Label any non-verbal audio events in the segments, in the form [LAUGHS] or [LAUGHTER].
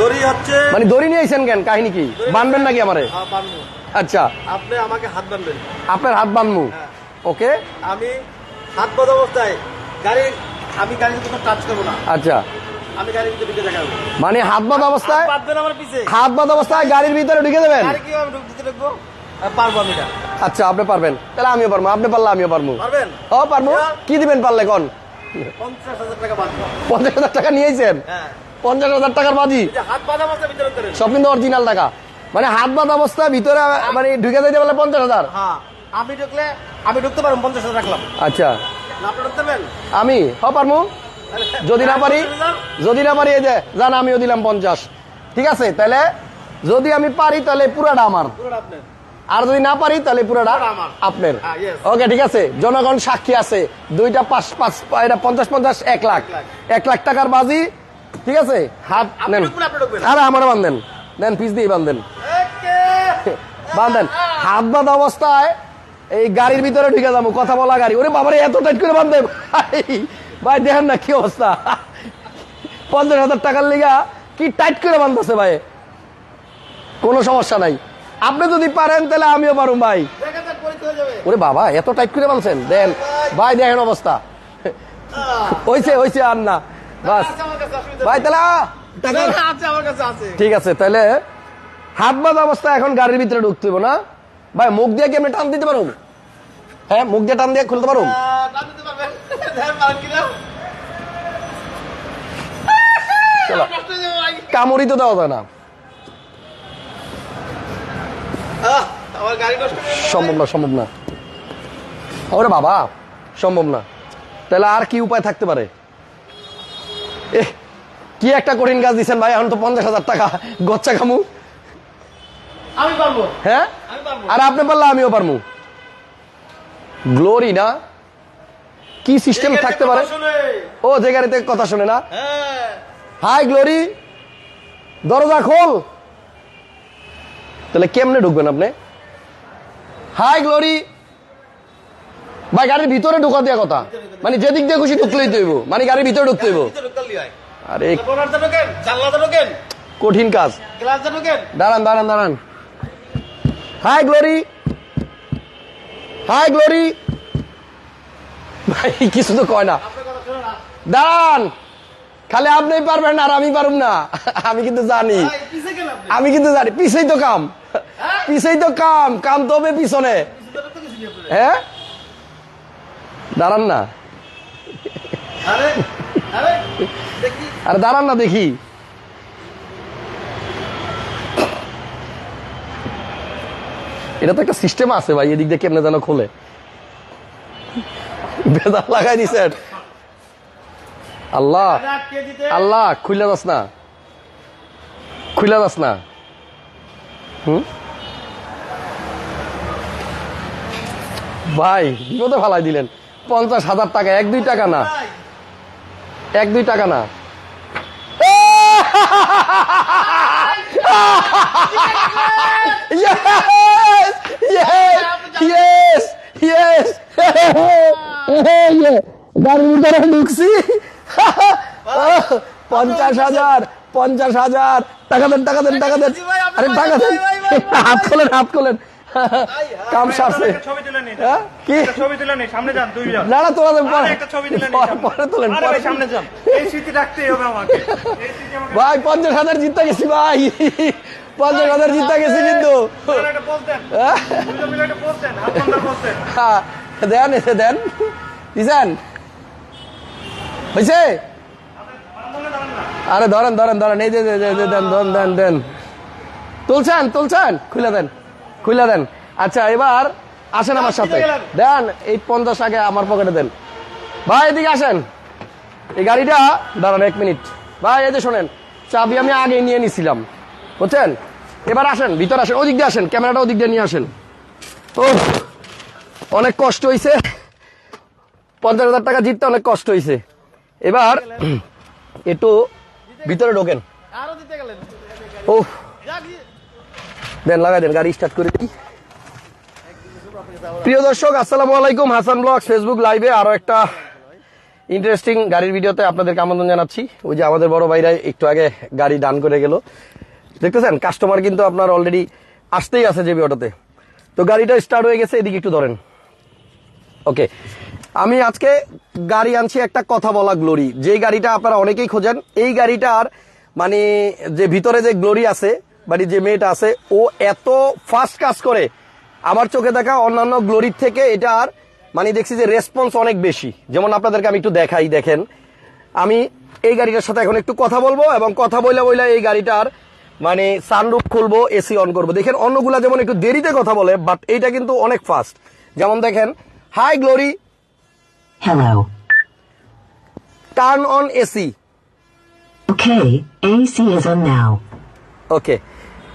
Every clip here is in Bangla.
দড়ি হচ্ছে মানে দড়ি নিয়েছেন কেন? কাহিনী কি? বানবেন নাকি আমারে? হ্যাঁ, আচ্ছা। আপনি আমাকে হাত বানবেন। আপনার হাত বানমু হ্যাঁ। ওকে। আমি হাত বাঁধা অবস্থায় গাড়ি আমি গাড়ির টাচ করব না। আচ্ছা। আমি গাড়ির ভিতরে ঢুকে দেখাবো। মানে হাত বাঁধা অবস্থায় বাঁধবেন আমার পিছে। হাত বাঁধা অবস্থায় গাড়ির ভিতরে ঢুকে দেবেন? গাড়ি কীভাবে ঢুকতে ঢুকবো? পারব আমি এটা। আচ্ছা আপনি পারবেন। তাহলে আমিও পারব। আপনি পারলে আমিও পারব। পারবেন? ও পারব। কি দিবেন পারলে কোন? পঞ্চাশ হাজার টাকা পঞ্চাশ হাজার টাকা নিয়েছেন হ্যাঁ। পঞ্চাশ হাজার টাকার বাজি। সব কিন্তু অরিজিনাল টাকা। মানে হাত বাঁধা অবস্থায় ভিতরে মানে ঢুকে যাইতে বলে পঞ্চাশ হাজার। হ্যাঁ আমি ঢুকলে আমি ঢুকতে পারব পঞ্চাশ হাজার রাখলাম। আচ্ছা। আমি হ পারব যদি না পারি যদি না পারি এই যে জান আমিও দিলাম পঞ্চাশ। ঠিক আছে তাহলে যদি আমি পারি তাহলে পুরাটা আমার। আর যদি না পারি তাহলে পুরাটা। আপনার। হ্যাঁ, ওকে ঠিক আছে জনগণ সাক্ষী আছে। দুইটা পাঁচ পাঁচ এটা পঞ্চাশ পঞ্চাশ এক লাখ। লাখ। এক লাখ টাকার বাজি ঠিক আছে? হাত নেন। আরে আমার বান্ধেন নেন পিস দিয়ে বান্ধেন বান্ধেন হাত বাঁধা অবস্থায় এই গাড়ির ভিতরে ঢুকে যাব কথা বলা গাড়ি। ওরে বাবারে এত টাইট করে বান্ধে ভাই ভাই দেখেন না কি অবস্থা। পঞ্চাশ হাজার টাকার লিগা কি টাইট করে বান্ধতেছে ভাই। কোনো সমস্যা নাই। আপনি যদি পারেন তাহলে আমিও পারুম ভাই। ওরে বাবা এত টাইট করে বানছেন দেন ভাই দেখেন অবস্থা। আহ, হইছে হইছে আর না। বাস। ভাই তাহলে ঠিক আছে তাহলে হাত বাঁধা অবস্থা এখন গাড়ির ভিতরে ঢুকতে হইবো না? ভাই মুখ দিয়ে কি আপনি টান দিতে পারুন? হ্যাঁ মুখ দিয়ে টান দিয়ে খুলতে পারো হয়ে। কামড়ি তো দেওয়া যায় না। সম্ভব না সম্ভব না। ওরে বাবা সম্ভব না। তাহলে আর কি উপায় থাকতে পারে? কি একটা কঠিন কাজ দিচ্ছেন ভাই এখন তো পঞ্চাশ হাজার টাকা। গচ্চা খামু। আমি পারব। হ্যাঁ? আর আপনি পারলে আমিও পারমু। গ্লোরি না। কি সিস্টেম থাকতে পারে? ও যে গাড়িতে কথা শুনে না। হ্যাঁ। হাই গ্লোরি দরজা খোল। তাহলে কেমনে ঢুকবেন আপনি? হাই গ্লোরি ভাই গাড়ির ভিতরে ঢুকা দেওয়া কথা। মানে যেদিক দিয়ে খুশি ঢুকলেই তৈব মানে গাড়ির ভিতরে ঢুকতে হইব। হয়। আরে কঠিন কাজ। দাঁড়ান দাঁড়ান দাঁড়ান। Hi Glory. Hi Glory. ভাই কিছু তো কয় না। দাঁড়ান। খালি আপনি পারবেন আর আমি পারুম না। আমি কিন্তু জানি। আমি কিন্তু জানি। পিছেই তো কাম। পিছেই তো কাম। কাম তো হবে পিছনে। হ্যাঁ? দাঁড়ান না। আরে, দাঁড়ান না দেখি। এটা তো একটা সিস্টেম আছে ভাই এদিক দিয়ে কেমনে যেন খোলে। বেদার লাগাই দিছেন আল্লাহ। আল্লাহ খুলে যাস না। খুলে যাস না। হুম? ভাই বিপদে ফালাই দিলেন। পঞ্চাশ হাজার টাকা এক দুই টাকা না। এক, দুই টাকা না। yes yes yes yes গাড়ির ভিতরে ঢুকছি পঞ্চাশ হাজার পঞ্চাশ হাজার। টাকা দেন টাকা দেন টাকা দেন। আরে, টাকা দেন। হাত খোলেন হাত খোলেন। [LAUGHS] কাম সারছে। হ্যাঁ? কি? ছবি তুলে নিন সামনে যান দুইজন। না না তোলা দেন আরে একটা ছবি তুলে নিন পরে তোলেন পরে ভাই সামনে যান। এই স্মৃতি রাখতেই হবে আমাকে। এই স্মৃতি আমাকে ভাই পঞ্চাশ হাজার জিততে গেছি ভাই। পঞ্চাশ হাজার জিততে গেছি কিন্তু। দেন। হ্যাঁ? হ্যাঁ, দেন এসে দেন। দিছেন? হয়েছে আরে ধরেন ধরেন ধরেন। এই যে দেন দেন দেন। তুলছেন তুলছেন? খুলে দেন। খুলে দেন। আচ্ছা এবার আসেন আমার সাথে। দেন এই পঞ্চাশ আগে আমার পকেটে দেন। ভাই এদিকে আসেন। এই গাড়িটা দাঁড়ান এক মিনিট। ভাই এই যে শোনেন চাবি আমি আগে নিয়ে নিছিলাম। বুঝছেন? এবার আসেন ভিতর আসেন। ওদিক দিয়ে আসেন ক্যামেরাটা ওদিক দিয়ে নিয়ে আসেন। ও অনেক কষ্ট হয়েছে পঞ্চাশ হাজার টাকা জিততে অনেক কষ্ট হয়েছে এবার একটু ভিতরে ঢোকেন। ও দেন, লাগাই দেন, গাড়ি স্টার্ট করে দিই। প্রিয় দর্শক, আসসালামু আলাইকুম। হাসান ব্লগ ফেসবুক লাইভে আরও একটা ইন্টারেস্টিং গাড়ির ভিডিওতে আপনাদেরকে আমন্ত্রণ জানাচ্ছি। ওই যে আমাদের বড় ভাইরা একটু আগে গাড়ি ডান করে গেল। দেখতেছেন কাস্টমার কিন্তু আপনার অলরেডি আসতেই আছে জেবি অটোতে তো গাড়িটা স্টার্ট হয়ে গেছে, এদিকে একটু ধরেন। ওকে আমি আজকে গাড়ি আনছি, একটা কথা বলা গ্লোরি যে গাড়িটা আপনারা অনেকেই খোঁজেন, এই গাড়িটার মানে যে ভিতরে যে গ্লোরি আছে মানে যে মেয়েটা আছে ও এত ফাস্ট কাজ করে। আমার চোখে দেখা অন্যান্য গ্লোরির থেকে এটা আর মানে দেখছি যে রেসপন্স অনেক বেশি। যেমন আপনাদেরকে আমি একটু দেখাই দেখেন। আমি এই গাড়িটার সাথে এখন একটু কথা বলব এবং কথা বইলে বইলে এই গাড়িটার মানে সানরুফ খুলবো এসি অন করব। দেখেন অন্যগুলা যেমন একটু দেরিতে কথা বলে বাট এইটা কিন্তু অনেক ফাস্ট যেমন দেখেন hi Glory Hello. Turn on AC Okay, AC is on now. Okay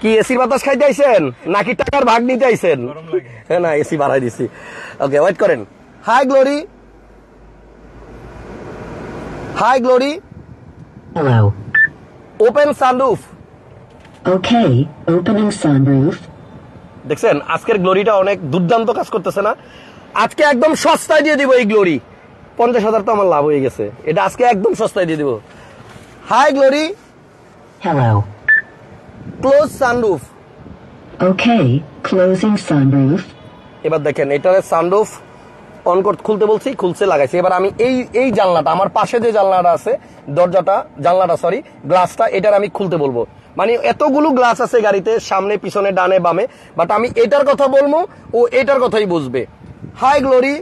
কি এসির বাতাস খাইতে আইছেন? নাকি টাকার ভাগ নিতে আইছেন? হ্যাঁ না এসি বাড়াই দিছি। ওকে ওয়েট করেন। Hi Glory hi Glory. Open sunroof Okay, opening sunroof. দেখছেন আজকের গ্লোরিটা অনেক দুর্দান্ত কাজ করতেছে না? আজকে একদম সস্তায় দিয়ে দিব এই গ্লোরি পঞ্চাশ হাজার তো আমার লাভ হয়ে গেছে। এটা আজকে একদম সস্তায় দিয়ে দিব। Hi Glory Hello. Close sunroof Okay, closing sunroof. এবার দেখেন এটার সানরুফ অন করতে খুলতে বলছি খুলছে লাগাইছি। এবার আমি এই এই জানলাটা আমার পাশে যে জানলাটা আছে দরজাটা জানলাটা সরি গ্লাসটা এটার আমি খুলতে বলব। মানে এতগুলো গ্লাস আছে গাড়িতে সামনে পিছনে ডানে বামে বাট আমি এটার কথা বলব ও এটার কথাই বুঝবে। Hi Glory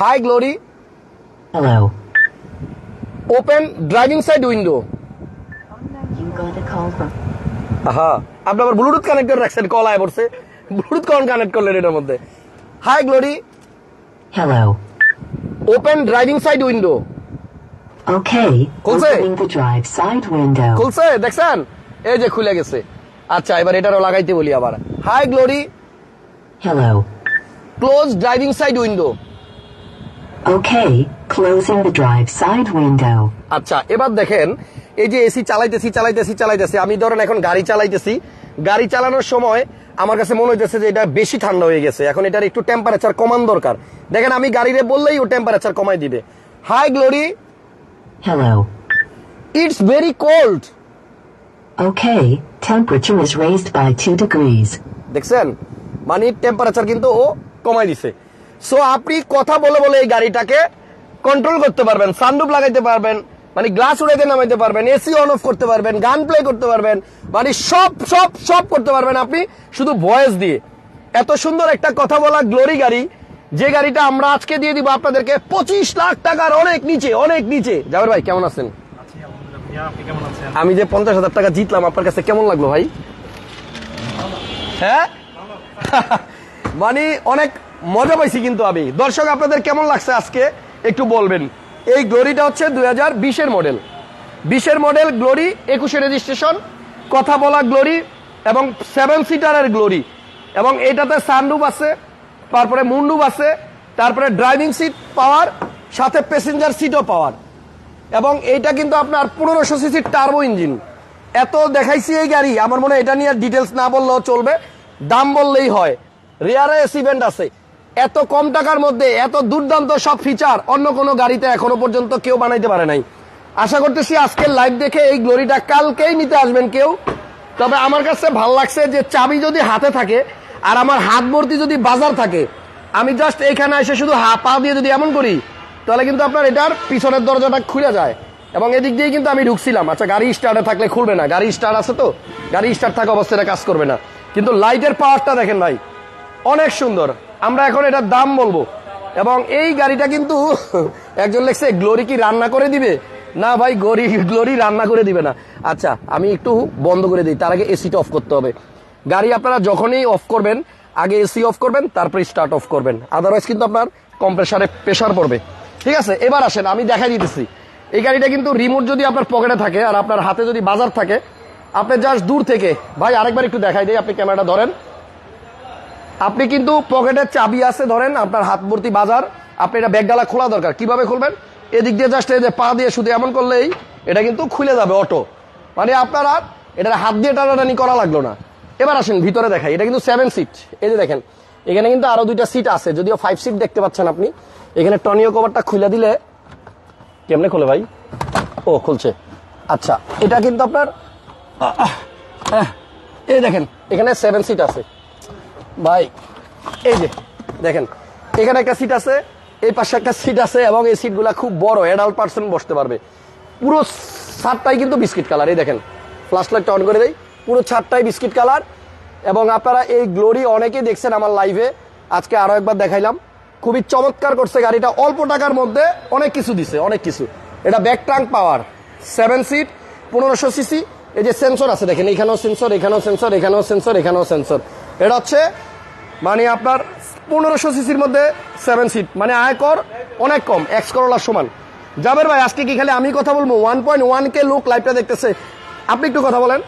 hi Glory Hello. Open driving side window হ্যাঁ আপনি আবার ব্লুটুথ কানেক্ট করে রাখছেন কল আয় পড়ছে। ব্লুটুথ কন কানেক্ট করলেন এটার মধ্যে। Hi Glory Hello. Open driving side window opening the drive side window. খুলছে? দেখছেন? এই যে খুলে গেছে। আচ্ছা এবার এটারও লাগাইতে বলি আবার। Hi Glory Hello. Close driving side window Okay, closing the drive side window. আচ্ছা এবার দেখেন এই যে এসি চালাইতেছি চালাইতেছি চালাইতেছি আমি ধরেন এখন গাড়ি চালাইতেছি। গাড়ি চালানোর সময় আমার কাছে মনে হইতেছে যে এটা বেশি ঠান্ডা হয়ে গেছে। এখন এটার একটু টেম্পারেচার কমান দরকার। দেখেন আমি গাড়িরে বললেই ও টেম্পারেচার কমাই দিবে। Hi Glory Hello. It's very cold okay temperature is raised by 2 degrees. দেখছেন? মানে টেম্পারেচার কিন্তু ও কমাই দিছে। সো আপনি কথা বলে বলে এই গাড়িটাকে কন্ট্রোল করতে পারবেন সানরুফ লাগাইতে পারবেন মানে গ্লাস উড়াইতে নামাইতে পারবেন এসি অন অফ করতে পারবেন গান প্লে করতে পারবেন মানে সব সব সব করতে পারবেন আপনি শুধু ভয়েস দিয়ে। এত সুন্দর একটা কথা বলা গ্লোরি গাড়ি যে গাড়িটা আমরা আজকে দিয়ে দিব আপনাদেরকে পঁচিশ লাখ টাকার অনেক নিচে অনেক নিচে। জাবের ভাই আছেন? কেমন আছেন? আমি যে পঞ্চাশ হাজার টাকা জিতলাম আপনার কাছে কেমন লাগল ভাই? হ্যাঁ? [LAUGHS] মানে অনেক মজা পাইছি কিন্তু আমি। দর্শক, আপনাদের কেমন লাগছে আজকে? একটু বলবেন। এই গ্লোরিটা হচ্ছে দুই হাজার বিশের মডেল। বিশের মডেল গ্লোরি, একুশে রেজিস্ট্রেশন, কথা বলা গ্লোরি এবং সেভেন সিটারের গ্লোরি। এবং এটাতে সানরুফ আছে, তারপরে মুন্ডুপ আছে, তারপরে ড্রাইভিং সিট পাওয়ার সাথে প্যাসেঞ্জার সিটও পাওয়ার এবং এইটা কিন্তু আপনার পনেরোশো সিসির টার্বো ইঞ্জিন এত দেখাইছি এই গাড়ি, আমার মনে হয় এটা নিয়ে ডিটেলস না বললেও চলবে। দাম বললেই হয়। রেয়ারে সিভেন্ট আছে। এত কম টাকার মধ্যে, এত দুর্দান্ত সব ফিচার অন্য কোনো গাড়িতে এখনও পর্যন্ত কেউ বানাইতে পারে নাই। আশা করতেছি আজকের লাইভ দেখে এই গ্লোরিটা কালকেই নিতে আসবেন কেউ। তবে আমার কাছে ভালো লাগছে যে চাবি যদি হাতে থাকে আর আমার হাত ভর্তি যদি বাজার থাকে, আমি জাস্ট এখানে এসে শুধু হা, পা দিয়ে যদি এমন করি, তাহলে কিন্তু আপনার এটার পিছনের দরজাটা খুলে যায়। এবং এদিক দিয়ে কিন্তু আমি ঢুকছিলাম। আচ্ছা গাড়ি স্টার্টে থাকলে খুলবে না। গাড়ি স্টার্ট আছে তো? গাড়ি স্টার্ট থাকা অবস্থায় কাজ করবে না। কিন্তু লাইটের পাওয়ারটা দেখেন ভাই, অনেক সুন্দর। আমরা এখন এটার দাম বলব। এবং এই গাড়িটা কিন্তু [LAUGHS] একজন লেখছে, গ্লোরি কি রান্না করে দিবে? না ভাই, গরি, গ্লোরি রান্না করে দিবে না। আচ্ছা আমি একটু বন্ধ করে দিই, তার আগে এসিটা অফ করতে হবে। গাড়ি আপনারা যখনই অফ করবেন, আগে এসি অফ করবেন, তারপরে স্টার্ট অফ করবেন। আদারওয়াইজ কিন্তু আপনার কম্প্রেসারে প্রেশার পড়বে। ঠিক আছে, এবার আসেন, আমি দেখাই দিতেছি। এই গাড়িটা কিন্তু রিমোট যদি আপনার পকেটে থাকে আর আপনার হাতে যদি বাজার থাকে, আপনি জাস্ট দূর থেকে, ভাই আরেকবার একটু দেখাই দিই, আপনি ক্যামেরাটা ধরেন। আপনি কিন্তু পকেটের চাবি আছে, ধরেন আপনার হাত ভর্তি বাজার। আপনি এটা ব্যাগডালা খোলা দরকার, কীভাবে খুলবেন? এদিক দিয়ে জাস্ট এই যে পা দিয়ে শুধু এমন করলেই এটা কিন্তু খুলে যাবে অটো মানে আপনার আর এটা হাত দিয়ে টানাটানি করা লাগল না। এবার আসেন, ভিতরে দেখাই, এটা কিন্তু সেভেন সিট এই যে দেখেন, এখানে কিন্তু আরও দুইটা সিট আছে, যদিও ফাইভ সিট দেখতে পাচ্ছেন আপনি। এখানে টনিও কভারটা খুলে দিলে কেমনে খোলে ভাই? ও, খুলছে। আচ্ছা এটা কিন্তু আপনার এই দেখেন, এখানে সেভেন সিট আছে। ভাই, এই যে, দেখেন, এখানে একটা সিট আছে, এই পাশে একটা সিট আছে এবং এই সিটগুলা খুব বড় অ্যাডাল্ট পার্সন বসতে পারবে। পুরো ছাদটাই কিন্তু বিস্কিট কালার এই দেখেন। ফ্লাশ লাইটটা অন করে দেয় পুরো ছাদটাই বিস্কিট কালার এবং আপনারা এই গ্লোরি অনেকেই দেখছেন আমার লাইভে আজকে আরও একবার দেখাইলাম। খুবই চমৎকার করছে গাড়িটা, অল্প টাকার মধ্যে অনেক কিছু দিছে, অনেক কিছু। এটা back trunk power seven seat পনেরোশো সিসি এই যে সেন্সর আছে দেখেন, এখানেও সেন্সর এখানেও সেন্সর এখানেও সেন্সর এখানেও সেন্সর এটা হচ্ছে মানে আপনার পনেরোশো সিসির মধ্যে সেভেন সিট মানে আয়কর অনেক কম এক্স করোলার সমান। জাবের ভাই, আজকে কি খালি আমি কথা বলব? ওয়ান পয়েন্ট ওয়ান কে লোক লাইভটা দেখতেছে। আপনি একটু কথা বলেন।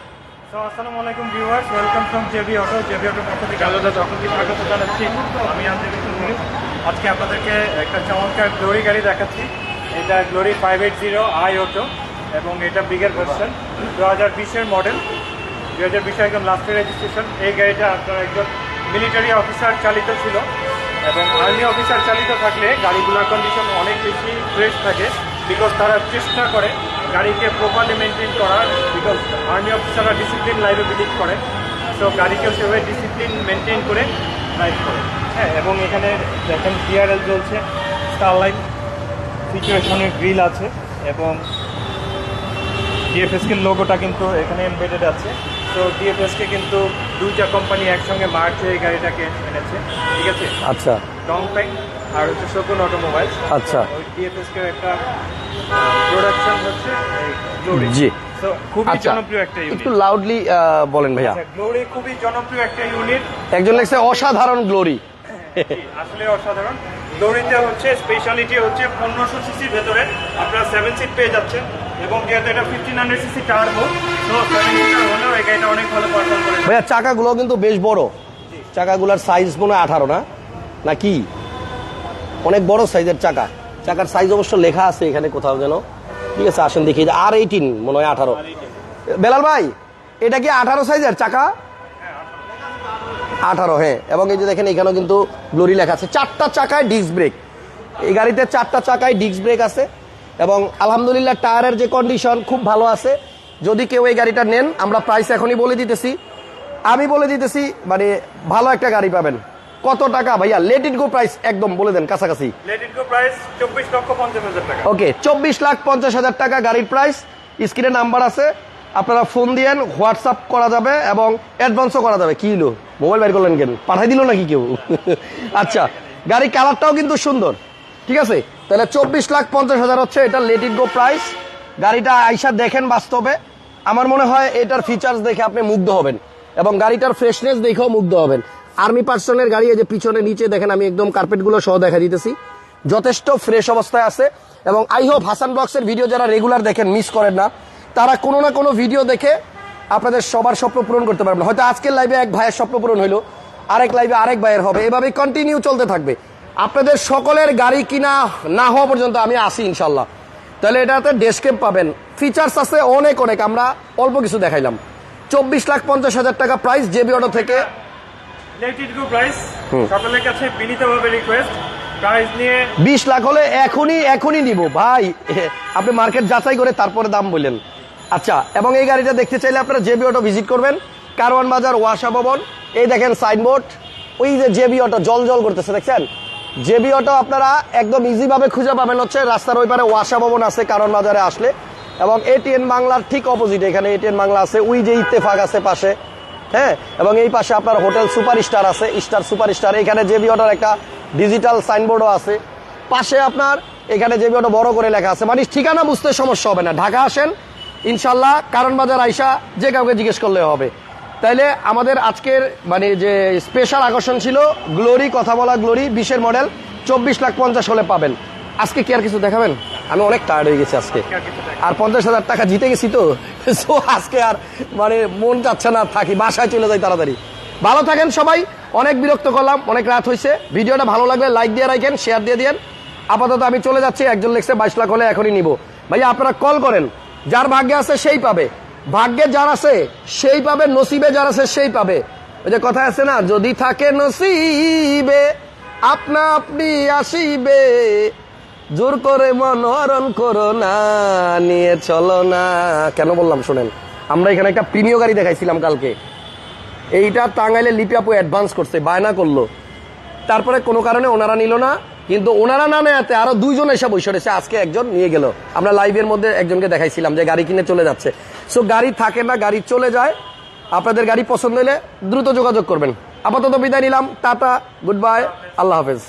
আজকে আপনাদেরকে একটা চমৎকার গ্লোরি গাড়ি দেখাচ্ছি। এটা Glory five eight zero I auto এবং এটা বিগের ভার্সন দু হাজার বিশের মডেল দু হাজার বিশে একদম লাস্টের রেজিস্ট্রেশন এই গাড়িটা আপনার একজন মিলিটারি অফিসার চালিত ছিল। এবং আর্মি অফিসার চালিত থাকলে গাড়িগুলোর কন্ডিশন অনেক বেশি ফ্রেশ থাকে বিকজ তারা চেষ্টা করে গাড়িকে প্রপারলি মেনটেন করার বিকজ আর্মি অফিসাররা ডিসিপ্লিন লাইফে বিলিভ করে। সো গাড়িকেও সেভাবে ডিসিপ্লিন মেনটেন করে লাইফ করে। হ্যাঁ এবং এখানে দেখেন ডিআরএল চলছে। স্টারলাইট সিচুয়েশনের গ্রিল আছে এবং ডিএফএসকে লোগোটা কিন্তু এখানে এমবেডেড আছে। তো ডিএফএসকে কিন্তু দুইটা কোম্পানি একসঙ্গে মার্চ হয়ে গাড়িটাকে এনেছে ঠিক আছে? আচ্ছা। ডংপেং আর হচ্ছে শকুন অটোমোবাইল আচ্ছা। ওই ডিএফএসকে একটা প্রোডাকশন হচ্ছে জি। খুবই আচ্ছা। জনপ্রিয় একটা ইউনিট একটু লাউডলি বলেন ভাইয়া। গ্লোরি খুবই জনপ্রিয় একটা ইউনিট একজন লেগছে অসাধারণ গ্লোরি আসলে অসাধারণ। গ্লোরিতে হচ্ছে স্পেশালিটি হচ্ছে পনেরোশো সিসির ভেতরে আপনারা সেভেন সিট পেয়ে যাচ্ছেন। এবং যেহেতু এটা ফিফটিন হান্ড্রেড সিসি টার্বো তো সেভেন সিটার হলেও এই গাড়িটা অনেক ভালো পারফর্ম করে ভাইয়া চাকাগুলো কিন্তু বেশ বড়। চাকাগুলোর সাইজ মনে হয় আঠারো না? না কি? অনেক বড় সাইজের চাকা। চাকার সাইজ অবশ্য লেখা আছে এখানে কোথাও যেন। ঠিক আছে আসেন দেখি। আর এইটিন মনে হয় আঠারো। বেলাল ভাই এটা কি আঠারো সাইজের চাকা? আঠারো। হ্যাঁ। এবং এই যে দেখেন এখানেও কিন্তু গ্লোরি লেখা আছে। চারটা চাকায় ডিস্ক ব্রেক এই গাড়িতে চারটা চাকায় ডিস্ক ব্রেক আছে। এবং আলহামদুলিল্লাহ টায়ারের যে কন্ডিশন খুব ভালো আছে। যদি কেউ এই গাড়িটা নেন আমরা প্রাইস এখনই বলে দিতেছি। আমি বলে দিতেছি মানে ভালো একটা গাড়ি পাবেন। কত টাকা ভাইয়া? লেট ইট গো প্রাইস একদম বলে দেন কাছাকাছি। ওকে চব্বিশ লাখ পঞ্চাশ হাজার টাকা গাড়ির প্রাইস স্ক্রিনে নাম্বার আছে। আপনারা ফোন দিয়েন হোয়াটসঅ্যাপ করা যাবে এবং অ্যাডভান্সও করা যাবে। কি হলো? মোবাইল বের করলেন কেন? পাঠাই দিল নাকি কেউ? [LAUGHS] আচ্ছা গাড়ির কালারটাও কিন্তু সুন্দর। ঠিক আছে? তাহলে চব্বিশ লাখ পঞ্চাশ হাজার হচ্ছে এটা লেট ইট গো প্রাইস গাড়িটা আইসা দেখেন বাস্তবে। আমার মনে হয় এটার ফিচার্স দেখে আপনি মুগ্ধ হবেন এবং গাড়িটার ফ্রেশনেস দেখেও মুগ্ধ হবেন। আর্মি পার্সনের গাড়ি যে পিছনে, নিচে দেখেন আমি একদম কার্পেটগুলো সহ দেখা দিতেছি। যথেষ্ট ফ্রেশ অবস্থায় আছে এবং আই হোপ হাসান ব্লগসের ভিডিও যারা রেগুলার দেখেন মিস করেন না, তারা কোনো না কোনো ভিডিও দেখে আপনাদের সবার স্বপ্ন পূরণ করতে পারবেন। হয়তো আজকের লাইভে এক ভাইয়ের স্বপ্ন পূরণ হইল, আরেক লাইভে আরেক ভাইয়ের হবে। এভাবে কন্টিনিউ চলতে থাকবে। আপনাদের সকলের গাড়ি কিনা না হওয়া পর্যন্ত আমি আসি ইনশাল্লাহ তাহলে এটাতে ডেস্কেপ পাবেন। ফিচার্স আছে অনেক অনেক। আমরা অল্প কিছু দেখাইলাম। চব্বিশ লাখ পঞ্চাশ হাজার টাকা প্রাইস জেবি অটো থেকে। সকলের কাছে বিনীতভাবে রিকোয়েস্ট বিশ লাখ হলে এখনই এখনই নিব। ভাই আপনি মার্কেট যাচাই করে তারপরে দাম বললেন আচ্ছা এবং এই গাড়িটা দেখতে চাইলে আপনারা জেবি অটো ভিজিট করবেন। কারওয়ান বাজার ওয়াসা ভবন। এই দেখেন সাইনবোর্ড ওই যে জেবি অটো জল জল করতেছে দেখছেন? জেবি অটো আপনারা একদম ইজিভাবে খুঁজে পাবেন হচ্ছে, রাস্তার ওই পারে ওয়াসা ভবন আছে, কারণ বাজারে আসলে। এবং এটিএন বাংলার ঠিক অপোজিট এখানে এটিএন বাংলা আছে, ওই যে ইত্তেফাক আছে পাশে হ্যাঁ? এবং এই পাশে আপনার হোটেল সুপার স্টার আছে, স্টার সুপার স্টার এখানে জেবি অটোর একটা ডিজিটাল সাইনবোর্ডও আছে। পাশে আপনার, এখানে জেবি অটো বড় করে লেখা আছে। মানে ঠিকানা বুঝতে সমস্যা হবে না। ঢাকা আসেন, ইনশাল্লাহ কারণ বাজার আইসা যে কাউকে জিজ্ঞেস করলে হবে। তাইলে আমাদের আজকের মানে যে স্পেশাল আকর্ষণ ছিল গ্লোরি কথা বলা গ্লোরি বিশের মডেল চব্বিশ লাখ পঞ্চাশ হলে পাবেন। আজকে কি আর কিছু দেখাবেন? আমি অনেক টায়ার্ড হয়ে গেছি আজকে। আর পঞ্চাশ হাজার টাকা জিতে গেছি তো। সো আজকে আর মানে মন চাচ্ছে না, থাকি, বাসায় চলে যাই তাড়াতাড়ি। ভালো থাকেন সবাই। অনেক বিরক্ত করলাম, অনেক রাত হয়েছে ভিডিওটা ভালো লাগলে লাইক দিয়ে রাখেন শেয়ার দিয়ে দিয়েন। আপাতত আমি চলে যাচ্ছি, একজন লেখছে বাইশ লাখ হলে এখনই নিব। ভাইয়া, আপনারা কল করেন। যার ভাগ্যে আছে সেই পাবে। ভাগ্যে যার আছে, সেই পাবে, নসিবে যার আছে, সেই পাবে। ওই যে কথা আছে না, যদি থাকে নসিবে, আপনা আপনি আসিবে। জোর করে মনোহরণ করো না, নিয়ে চলো না। কেন বললাম, শোনেন, আমরা এখানে একটা প্রিমিয় গাড়ি দেখাইছিলাম কালকে। এইটা টাঙ্গাইলে লিপি অ্যাডভান্স করছে, বায়না করল। তারপরে কোনো কারণে ওনারা নিল না। কিন্তু ওনারা না নেয়াতে আরও দুইজন এসে বসে রয়েছে। আজকে একজন নিয়ে গেল। আমরা লাইভের মধ্যে একজনকে দেখাইছিলাম যে গাড়ি কিনে চলে যাচ্ছে। সো গাড়ি থাকে না, গাড়ি চলে যায়। আপনাদের গাড়ি পছন্দ হলে দ্রুত যোগাযোগ করবেন। আপাতত বিদায় নিলাম। টাটা গুড বাই আল্লাহ হাফেজ।